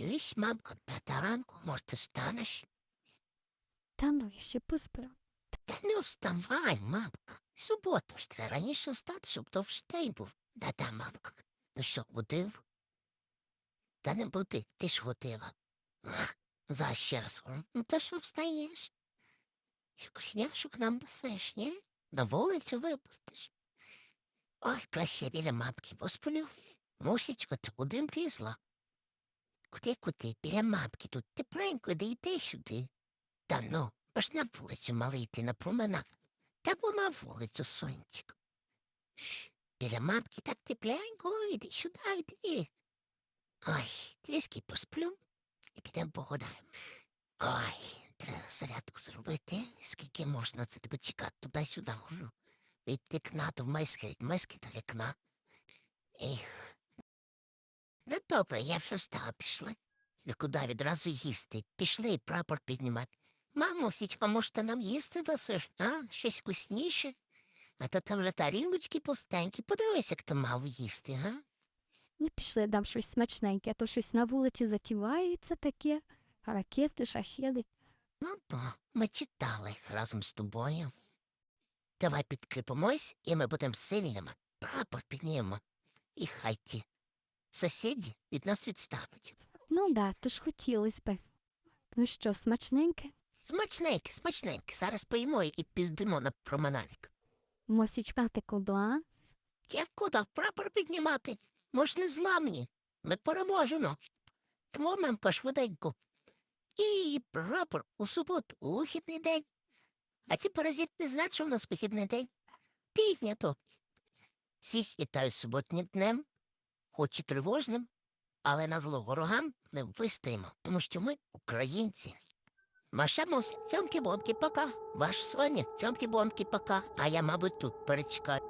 Чуєш, мамко, п'ята ранку, може, ти станеш? Та ну, я ще посплю. Та не вставай, мамка. Суботу ж треба раніше встати, щоб день був. Да-да, мамка. Ну що, будив? Та не буди, ти ж водила. А, Зараз ще раз. Ну то що встаєш? Вкусняшок нам дасиш, ні? На вулицю випустиш. Ой, краще біля мамки посплю. Мусічко, ти куди влізла? Куди, куди? Біля мамки тут тепленько, де йди сюди. Та ну, аж на вулицю малий ти на променад. Та бо на вулицю. Шш, Біля мамки так тепленько, іди сюди, іди. Ой, трішки посплю і підемо погуляємо. Ой, треба зарядку зробити. Скільки можна це тебе чекати туди-сюди хожу. Від вікна до від майська до вікна. Ех. Ну добре, я вже встала, пішли. Куди відразу їсти? Пішли прапор піднімати. Мамо, січка, може, нам їсти дасиш, а? Щось вкусніше? А то там вже тарілочки пустенькі. Подивись, як то мало їсти, га? Не пішли, дам щось смачненьке, а то щось на вулиці затівається таке. Ракети, шахеди. Ну то, ми читали разом з тобою. Давай підкріпимось, і ми будемо сильними. Прапор піднімемо. І хай ті сусіді від нас відстануть. Ну да, то ж хотілось би. Ну що, смачненьке? Смачненьке, смачненьке. Зараз поїмо і підемо на променадик. Мосічка, ти куди? а? Я куди прапор піднімати? Може, не зламні. Ми переможемо. Тому мамка швиденько. І прапор у суботу у вихідний день. А ті паразит не знають, що в нас вихідний день. Піднято. Всіх вітаю суботнім днем, хоч і тривожним, але на зло ворогам ми вистоїмо, тому що ми українці. Машамось цьомки-бомки, пока. Ваш Соня, цьомки-бомки, пока. А я, мабуть, тут перечекаю.